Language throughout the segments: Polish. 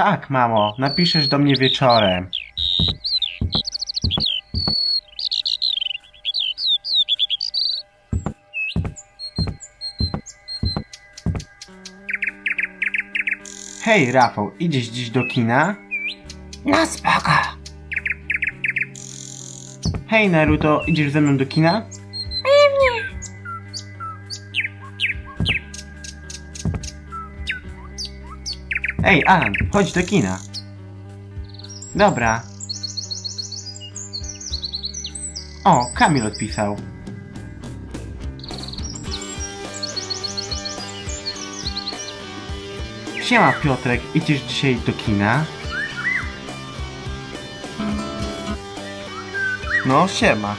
Tak, mamo, napiszesz do mnie wieczorem. Hej, Rafał, idziesz dziś do kina? No spoko. Hej, Naruto, idziesz ze mną do kina? Ej, Alan, chodź do kina. Dobra. O, Kamil odpisał. Siema Piotrek, idziesz dzisiaj do kina? No, siema.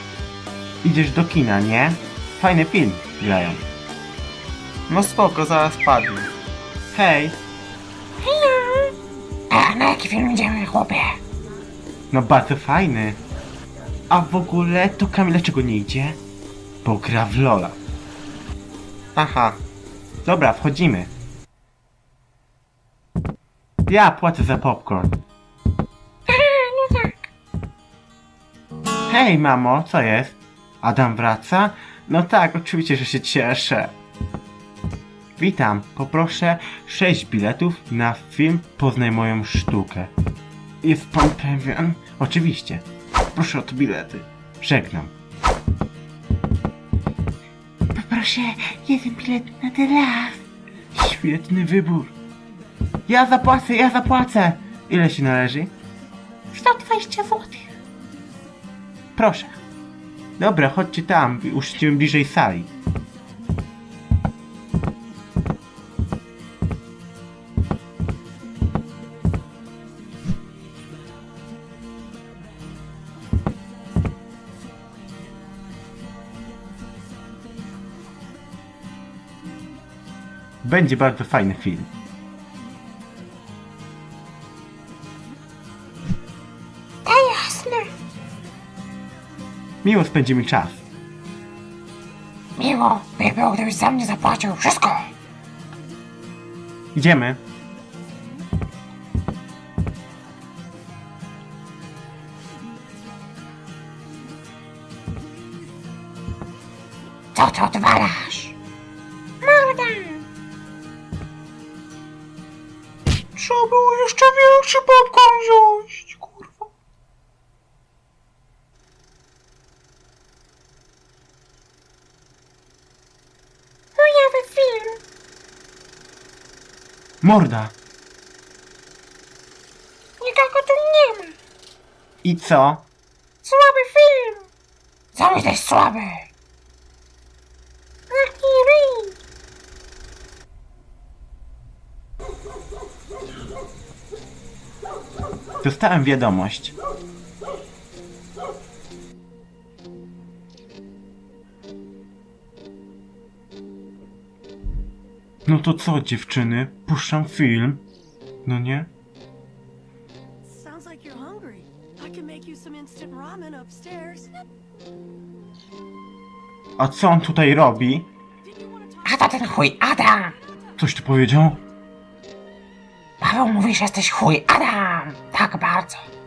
Idziesz do kina, nie? Fajny film grają. No spoko, zaraz padnie. Hej, A na jaki film idziemy, chłopie? No bardzo fajny. A w ogóle to Kamil dlaczego nie idzie? Bo gra w Lola. Aha. Dobra, wchodzimy. Ja płacę za popcorn. no tak. Hej mamo, co jest? Adam wraca? No tak, oczywiście, że się cieszę. Witam, poproszę 6 biletów na film Poznaj moją sztukę. Jest pan pewien? Oczywiście. Proszę o te bilety. Żegnam. Poproszę jeden bilet na teraz. Świetny wybór. Ja zapłacę, ja zapłacę. Ile się należy? 120 zł. Proszę. Dobra, chodźcie tam, usiądziemy bliżej sali. Będzie bardzo fajny film. Jasne. Miło spędzimy czas. Miło by było, gdybyś za mnie zapłacił wszystko. Idziemy. Co ty odwalasz? Trzeba było jeszcze większy popcorn wziąć, kurwa. Chujowy film. Morda. Nikogo tu nie ma. I co? Słaby film. Co mi też słaby? Dostałem wiadomość. No to co, dziewczyny? Puszczam film. No nie? Sounds like you're hungry. I can make you some instant ramen upstairs. A co on tutaj robi? Did you want to talk? A to ten chuj Adam. Coś tu powiedział? Paweł mówi, że jesteś chuj Adam. Tak bardzo.